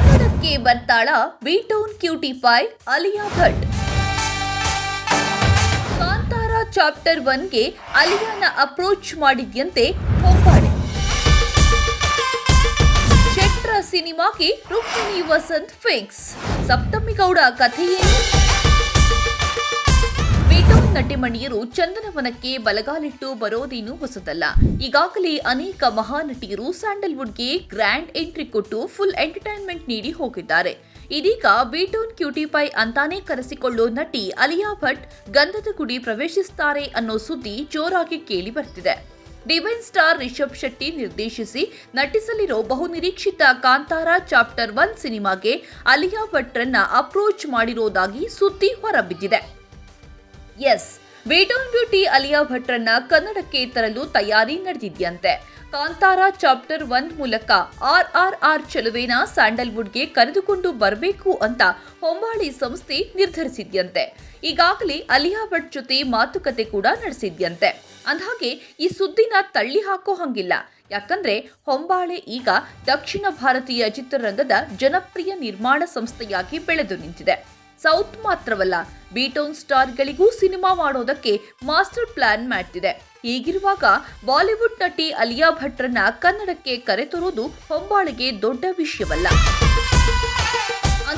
ಕನ್ನಡಕ್ಕೆ ಬರ್ತಾಳ B town cutie pie Alia Bhatt. Kantara chapter ಒನ್ಗೆ ಅಲಿಯಾನ ಅಪ್ರೋಚ್ ಮಾಡಿದ್ಯಂತೆ ಹೊಂಬಾಳೆ. ಶೆಟ್ರ ಸಿನಿಮಾಗೆ ರುಕ್ಮಿಣಿ ವಸಂತ್ ಫಿಕ್ಸ್. ಸಪ್ತಮಿಗೌಡ ಕಥೆಯೇನು? ಬೀಟೌನ್ ನಟಿಮಣಿಯರು ಚಂದನವನಕ್ಕೆ ಬಲಗಾಲಿಟ್ಟು ಬರೋದೇನು ಹೊಸದಲ್ಲ. ಈಗಾಗಲೇ ಅನೇಕ ಮಹಾನಟಿಯರು ಸ್ಯಾಂಡಲ್ವುಡ್ಗೆ ಗ್ರ್ಯಾಂಡ್ ಎಂಟ್ರಿ ಕೊಟ್ಟು ಫುಲ್ ಎಂಟರ್ಟೈನ್ಮೆಂಟ್ ನೀಡಿ ಹೋಗಿದ್ದಾರೆ. ಇದೀಗ ಬೀಟೋನ್ ಕ್ಯೂಟಿಪೈ ಅಂತಾನೆ ಕರೆಸಿಕೊಳ್ಳೋ ನಟಿ ಅಲಿಯಾ ಭಟ್ ಗಂಧದ ಗುಡಿ ಪ್ರವೇಶಿಸುತ್ತಾರೆ ಅನ್ನೋ ಸುದ್ದಿ ಜೋರಾಗಿ ಕೇಳಿ ಬರ್ತಿದೆ. ಡಿವೈನ್ ಸ್ಟಾರ್ ರಿಷಬ್ ಶೆಟ್ಟಿ ನಿರ್ದೇಶಿಸಿ ನಟಿಸಲಿರೋ ಬಹುನಿರೀಕ್ಷಿತ ಕಾಂತಾರ ಚಾಪ್ಟರ್ ಒನ್ ಸಿನಿಮಾಗೆ ಅಲಿಯಾ ಭಟ್ರನ್ನ ಅಪ್ರೋಚ್ ಮಾಡಿರೋದಾಗಿ ಸುದ್ದಿ ಹೊರಬಿದ್ದಿದೆ. ಎಸ್ ವೇಡಾನ್ ಬ್ಯೂಟಿ ಅಲಿಯಾ ಭಟ್ರನ್ನ ಕನ್ನಡಕ್ಕೆ ತರಲು ತಯಾರಿ ನಡೆದಿದೆಯಂತೆ ಕಾಂತಾರ ಚಾಪ್ಟರ್ ಒನ್ ಮೂಲಕ ಆರ್ ಆರ್ ಆರ್ ಚೆಲುವೆನ ಸ್ಯಾಂಡಲ್ವುಡ್ಗೆ ಕರೆದುಕೊಂಡು ಬರಬೇಕು ಅಂತ ಹೊಂಬಾಳಿ ಸಂಸ್ಥೆ ನಿರ್ಧರಿಸಿದ್ಯಂತೆ ಈಗಾಗಲೇ ಅಲಿಯಾ ಭಟ್ ಜೊತೆ ಮಾತುಕತೆ ಕೂಡ ನಡೆಸಿದ್ಯಂತೆ ಅಂದಹಾಗೆ ಈ ಸುದ್ದಿನ ತಳ್ಳಿ ಹಾಕೋ ಹಂಗಿಲ್ಲ ಯಾಕಂದ್ರೆ ಹೊಂಬಾಳೆ ಈಗ ದಕ್ಷಿಣ ಭಾರತೀಯ ಚಿತ್ರರಂಗದ ಜನಪ್ರಿಯ ನಿರ್ಮಾಣ ಸಂಸ್ಥೆಯಾಗಿ ಬೆಳೆದು ನಿಂತಿದೆ ಸೌತ್ ಮಾತ್ರವಲ್ಲ, ಬಿಟೌನ್ ಸ್ಟಾರ್ಗಳಿಗೂ ಸಿನಿಮಾ ಮಾಡೋದಕ್ಕೆ ಮಾಸ್ಟರ್ ಪ್ಲಾನ್ ಮಾಡ್ತಿದೆ. ಹೀಗಿರುವಾಗ ಬಾಲಿವುಡ್ ನಟಿ ಅಲಿಯಾ ಭಟ್ರನ್ನ ಕನ್ನಡಕ್ಕೆ ಕರೆತರುವುದು ಹೊಂಬಾಳಿಗೆ ದೊಡ್ಡ ವಿಷಯವಲ್ಲ.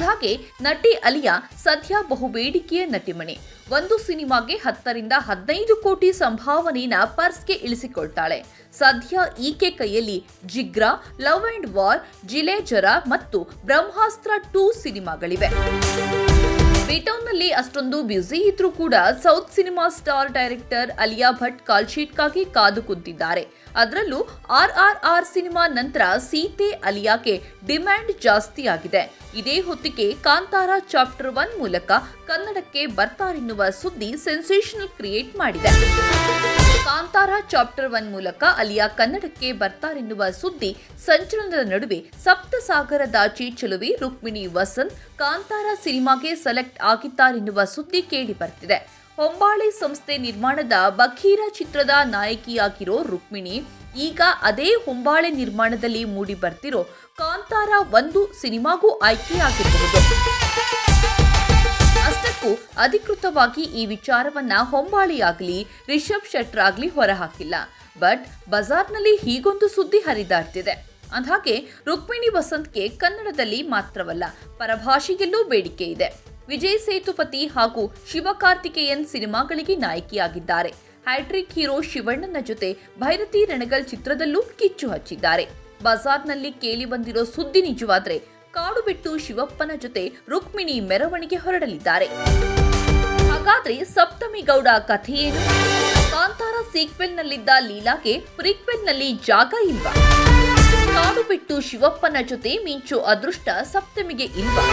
ಹಾಗೆ ನಟಿ ಅಲಿಯಾ ಸದ್ಯ ಬಹುಬೇಡಿಕೆಯ ನಟಿಮಣಿ. ಒಂದು ಸಿನಿಮಾಗೆ ಹತ್ತರಿಂದ ಹದಿನೈದು ಕೋಟಿ ಸಂಭಾವನೆಯನ್ನ ಪರ್ಸ್ಗೆ ಇಳಿಸಿಕೊಳ್ತಾಳೆ. ಸದ್ಯ ಈಕೆ ಕೈಯಲ್ಲಿ Jigra, love and war, Jee Le Zaraa ಮತ್ತು ಬ್ರಹ್ಮಾಸ್ತ್ರ ಟೂ ಸಿನಿಮಾಗಳಿವೆ. ಬೇಟೌನ್ನಲ್ಲಿ ಅಷ್ಟೊಂದು ಬ್ಯುಸಿ ಇದ್ರೂ ಕೂಡ south cinema star director Alia Bhatt call ಶೀಟ್ಗಾಗಿ ಕಾದು ಕುಂತಿದ್ದಾರೆ. ಅದರಲ್ಲೂ ಆರ್ ಆರ್ ಆರ್ ಸಿನಿಮಾ ನಂತರ ಸೀತೆ ಅಲಿಯಾಕೆ ಡಿಮ್ಯಾಂಡ್ ಜಾಸ್ತಿ ಆಗಿದೆ. ಇದೇ ಹೊತ್ತಿಗೆ ಕಾಂತಾರ ಚಾಪ್ಟರ್ ಒನ್ ಮೂಲಕ ಕನ್ನಡಕ್ಕೆ ಬರ್ತಾರೆನ್ನುವ ಸುದ್ದಿ ಸೆನ್ಸೇಷನಲ್ ಕ್ರಿಯೇಟ್ ಮಾಡಿದೆ. ಕಾಂತಾರ ಚಾಪ್ಟರ್ ಒನ್ ಮೂಲಕ ಅಲಿಯಾ ಕನ್ನಡಕ್ಕೆ ಬರ್ತಾರೆನ್ನುವ ಸುದ್ದಿ ಸಂಚಲನದ ನಡುವೆ ಸಪ್ತಸಾಗರದ ಚೆಲುವೆ ರುಕ್ಮಿಣಿ ವಸಂತ್ ಕಾಂತಾರ ಸಿನಿಮಾಗೆ ಸೆಲೆಕ್ಟ್ ಆಗಿದ್ದಾರೆನ್ನುವ ಸುದ್ದಿ ಕೇಳಿ ಬರ್ತಿದೆ. ಹೊಂಬಾಳೆ ಸಂಸ್ಥೆ ನಿರ್ಮಾಣದ ಬಖೀರ ಚಿತ್ರದ ನಾಯಕಿಯಾಗಿರೋ ರುಕ್ಮಿಣಿ ಈಗ ಅದೇ ಹೊಂಬಾಳೆ ನಿರ್ಮಾಣದಲ್ಲಿ ಮೂಡಿ ಬರ್ತಿರೋ ಕಾಂತಾರ ಒಂದು ಸಿನಿಮಾಗೂ ಆಯ್ಕೆಯಾಗಿರಬಹುದು. ಅಷ್ಟಕ್ಕೂ ಅಧಿಕೃತವಾಗಿ ಈ ವಿಚಾರವನ್ನ ಹೊಂಬಾಳಿಯಾಗಲಿ, ರಿಷಬ್ ಶೆಟ್ರ್ ಆಗ್ಲಿ ಹೊರಹಾಕಿಲ್ಲ. ಬಟ್ ಬಜಾರ್ನಲ್ಲಿ ಹೀಗೊಂದು ಸುದ್ದಿ ಹರಿದಾಡ್ತಿದೆ. ಅಂದ್ಹಾಗೆ, ರುಕ್ಮಿಣಿ ವಸಂತ್ಗೆ ಕನ್ನಡದಲ್ಲಿ ಮಾತ್ರವಲ್ಲ, ಪರಭಾಷೆಯಲ್ಲೂ ಬೇಡಿಕೆ ಇದೆ. ವಿಜಯ್ ಸೇತುಪತಿ ಹಾಗೂ ಶಿವಕಾರ್ತಿಕೇಯನ್ ಸಿನಿಮಾಗಳಿಗೆ ನಾಯಕಿಯಾಗಿದ್ದಾರೆ. ಹ್ಯಾಟ್ರಿಕ್ ಹೀರೋ ಶಿವಣ್ಣನ ಜೊತೆ ಭೈರತಿ ರಣಗಲ್ ಚಿತ್ರದಲ್ಲೂ ಕಿಚ್ಚು ಹಚ್ಚಿದ್ದಾರೆ. ಬಜಾರ್ನಲ್ಲಿ ಕೇಳಿ ಬಂದಿರೋ ಸುದ್ದಿ ನಿಜವಾದ್ರೆ ಕಾಡು ಬಿಟ್ಟು ಶಿವಪ್ಪನ ಜೊತೆ ರುಕ್ಮಿಣಿ ಮೆರವಣಿಗೆ ಹೊರಡಲಿದ್ದಾರೆ. ಹಾಗಾದ್ರೆ ಸಪ್ತಮಿ ಗೌಡ ಕಥೆಯೇನು ಕಾಂತಾರ ಸೀಕ್ವೆಲ್ನಲ್ಲಿದ್ದ ಲೀಲಾಗೆ ಪ್ರೀಕ್ವೆಲ್ನಲ್ಲಿ ಜಾಗ ಇಲ್ವಾ? ಕಾಡು ಬಿಟ್ಟು ಶಿವಪ್ಪನ ಜೊತೆ ಮಿಂಚು ಅದೃಷ್ಟ ಸಪ್ತಮಿಗೆ ಇಲ್ವಾ?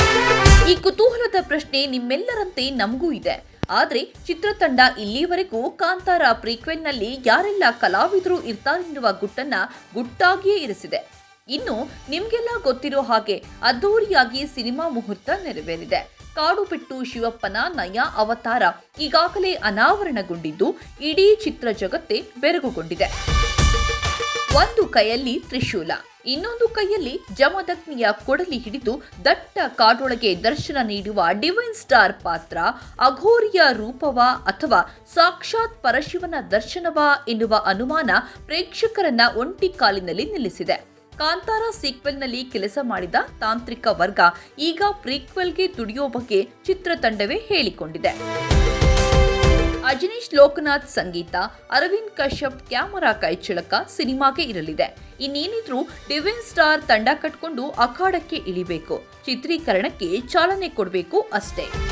ಈ ಕುತೂಹಲದ ಪ್ರಶ್ನೆ ನಿಮ್ಮೆಲ್ಲರಂತೆ ನಮಗೂ ಇದೆ. ಆದ್ರೆ ಚಿತ್ರತಂಡ ಇಲ್ಲಿವರೆಗೂ ಕಾಂತಾರ ಪ್ರೀಕ್ವೆಲ್ನಲ್ಲಿ ಯಾರೆಲ್ಲ ಕಲಾವಿದರು ಇರ್ತಾರೆನ್ನುವ ಗುಟ್ಟನ್ನ ಗುಟ್ಟಾಗಿಯೇ ಇರಿಸಿದೆ. ಇನ್ನು ನಿಮ್ಗೆಲ್ಲ ಗೊತ್ತಿರೋ ಹಾಗೆ ಅದ್ದೂರಿಯಾಗಿ ಸಿನಿಮಾ ಮುಹೂರ್ತ ನೆರವೇರಿದೆ. ಕಾಡು ಬಿಟ್ಟು ಶಿವಪ್ಪನ ನಯ ಅವತಾರ ಈಗಾಗಲೇ ಅನಾವರಣಗೊಂಡಿದ್ದು ಇಡೀ ಚಿತ್ರ ಜಗತ್ತೇ ಬೆರಗುಗೊಂಡಿದೆ. ಒಂದು ಕೈಯಲ್ಲಿ ತ್ರಿಶೂಲ, ಇನ್ನೊಂದು ಕೈಯಲ್ಲಿ ಜಮದಗ್ನಿಯ ಕೊಡಲಿ ಹಿಡಿದು ದಟ್ಟ ಕಾಡೊಳಗೆ ದರ್ಶನ ನೀಡುವ ಡಿವೈನ್ ಸ್ಟಾರ್ ಪಾತ್ರ ಅಘೋರಿಯ ರೂಪವ ಅಥವಾ ಸಾಕ್ಷಾತ್ ಪರಶಿವನ ದರ್ಶನವಾ ಎನ್ನುವ ಅನುಮಾನ ಪ್ರೇಕ್ಷಕರನ್ನ ಒಂಟಿ ಕಾಲಿನಲ್ಲಿ ನಿಲ್ಲಿಸಿದೆ. ಕಾಂತಾರ ಸೀಕ್ವೆಲ್ನಲ್ಲಿ ಕೆಲಸ ಮಾಡಿದ ತಾಂತ್ರಿಕ ವರ್ಗ ಈಗ ಪ್ರೀಕ್ವೆಲ್ಗೆ ದುಡಿಯೋ ಬಗ್ಗೆ ಚಿತ್ರತಂಡವೇ ಹೇಳಿಕೊಂಡಿದೆ. ಅಜನೀಶ್ ಲೋಕನಾಥ್ ಸಂಗೀತ, ಅರವಿಂದ್ ಕಶ್ಯಪ್ ಕ್ಯಾಮರಾ ಕೈಚಳಕ ಸಿನಿಮಾಗೆ ಇರಲಿದೆ. ಇನ್ನೇನಿದ್ರು ಡಿವಿನ್ ಸ್ಟಾರ್ ತಂಡ ಕಟ್ಕೊಂಡು ಅಖಾಡಕ್ಕೆ ಇಳಿಬೇಕು. ಚಿತ್ರೀಕರಣಕ್ಕೆ ಚಾಲನೆ ಕೊಡಬೇಕು ಅಷ್ಟೇ.